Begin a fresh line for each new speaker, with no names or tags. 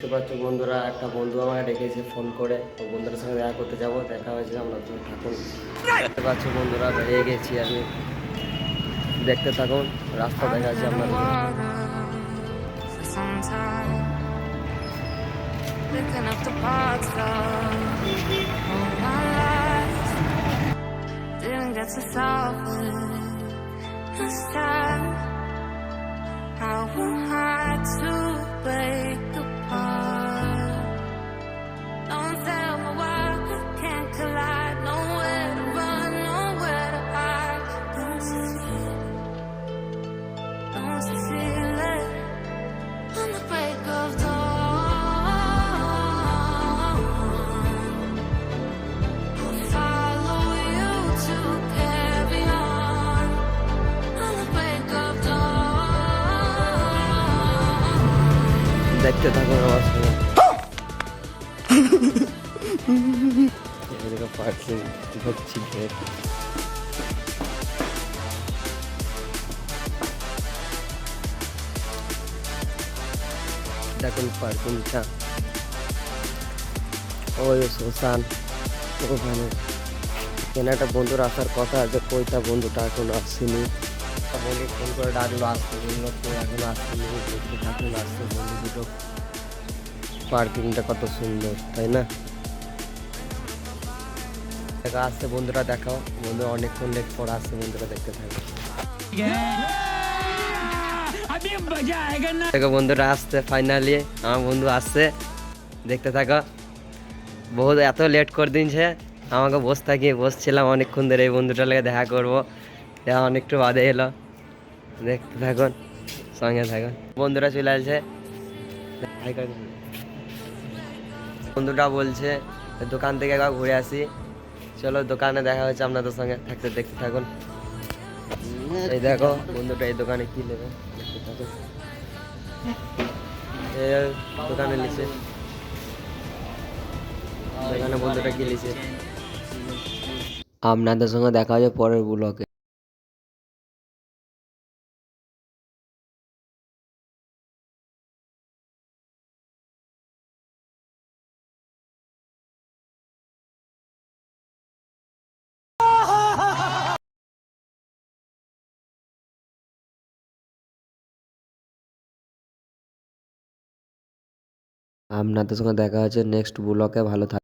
দেখতে পাচ্ছ বন্ধুরা, একটা বন্ধু আমাকে ডেকেছে ফোন করে। তো বন্ধুদের সঙ্গে দেখা করতে যাব, দেখা হয়েছে আমরা তুমি থাকুন দেখতে পাচ্ছ বন্ধুরা, বেরিয়ে গেছি আমি। দেখতে থাকুন, রাস্তা দেখা যাচ্ছে আপনাদের
for
দেখতে থাকুন আমার সঙ্গে এদিকে পার্কিংটা ওই শ্মশান ওখানে। একটা বন্ধুর আসার কথা আছে কইটা বন্ধুটা এখন আসেনি। বন্ধু ফোন করে ডাকলো আসতে বলল, তো এখন আসেনি দেখতে থাকুন আসতে বন্ধু দুটো পার্কিংটা কত সুন্দর, তাই না? দেখা, আসছে, বন্ধুরা দেখাও। বন্ধু, অনেকক্ষণ লেট পর আসছে, বন্ধুরা দেখতে থাকো। দেখো, বন্ধুরা, আসছে ফাইনালি আমার বন্ধু আসছে, দেখতে থাকো। বহুত এত লেট করে দিনছে আমাকে বসে থাকি বসছিলাম, অনেকক্ষণ ধরে এই বন্ধুটার লেগে দেখা করব। দেখা অনেকটু বাদে এলো। দেখতে থাকুন, সঙ্গে থাকুন। বন্ধুরা চলে আসছে। বন্ধুটা বলছে, দোকান থেকে একবার ঘুরে আসি। চলো দোকানে দেখা হচ্ছে আপনাদের সঙ্গে। থাকতে, দেখতে থাকুন। এই দেখো, বন্ধুটা এই দোকানে কি নেবে? দোকানে নিচে দোকানে বন্ধুটা কি নিচে আপনাদের সঙ্গে দেখা হচ্ছে পরের ব্লকে আপনাদের সঙ্গে দেখা হচ্ছে নেক্সট ব্লকে ভালো থাক